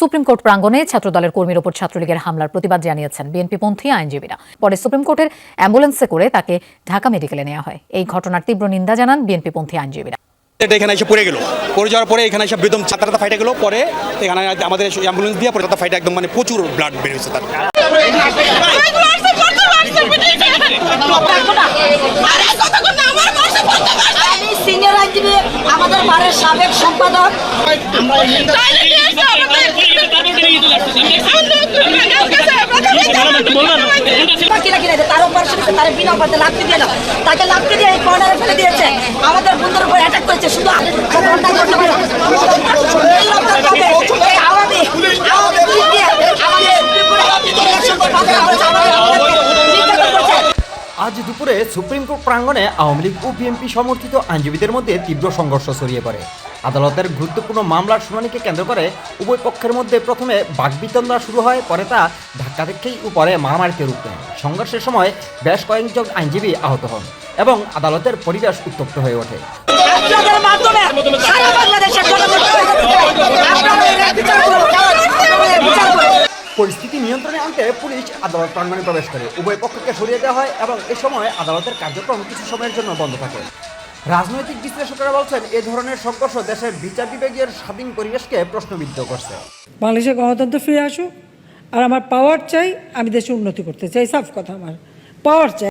Supreme court প্রাঙ্গণে ছাত্রদলের কর্মীর ওপর ছাত্রলীগের হামলার প্রতিবাদ জানিয়েছেন বিএনপিপন্থী আইনজীবীরা। পরে সুপ্রিম কোর্টের অ্যাম্বুলেন্সে করে তাকে ঢাকা মেডিকেলে নেওয়া হয়। এই ঘটনার তীব্র নিন্দা জানান বিএনপিপন্থী আইনজীবীরা। এটা এখানে এসে পড়ে গেল। পড়ে যাওয়ার পরে এখানে এসে বেদম ছাত্রটা ফাইটে গেল। পরে এখানে আমাদের অ্যাম্বুলেন্স দিয়ে পরে ফাইটে একদম মানে প্রচুর ব্লাড বের হয়েছে তার। সিনিয়র আইনজীবী আমাদের বারের সাবেক সম্পাদক। আজ দুপুরে সুপ্রিম কোর্ট প্রাঙ্গণে আওয়ামী লীগ ও বিএনপি সমর্থিত আইনজীবীদের মধ্যে তীব্র সংঘর্ষ ছড়িয়ে পড়ে। আদালতের গুরুত্বপূর্ণ মামলার শুনানিকে কেন্দ্র করে উভয় পক্ষের মধ্যে প্রথমে বাকবিতণ্ডা শুরু হয় পরে তা ধাক্কা ধাক্কি উপরে মারামারিতে রূপ নেয়। সংঘর্ষের সময় বেশ কয়েকজন আইনজীবী আহত হন এবং আদালতের পরিবেশ উত্তপ্ত হয়ে ওঠে। পরিস্থিতি নিয়ন্ত্রণে আনতে পুলিশ আদালত প্রাঙ্গণে প্রবেশ করে। উভয় পক্ষকে সরিয়ে দেওয়া হয় এবং এ সময় আদালতের কার্যক্রম কিছু সময়ের জন্য বন্ধ থাকে। রাজনৈতিক বিশ্লেষকরা বলছেন, এ ধরনের সংঘর্ষ দেশের বিচার বিভাগের স্বাধীন পরিবেশকে প্রশ্নবিদ্ধ করছে। বাংলাদেশের গণতন্ত্র ফিরে আসুক। আর আমার পাওয়ার চাই, আমি দেশে উন্নতি করতে চাই। সাফ কথা আমার। পাওয়ার চাই।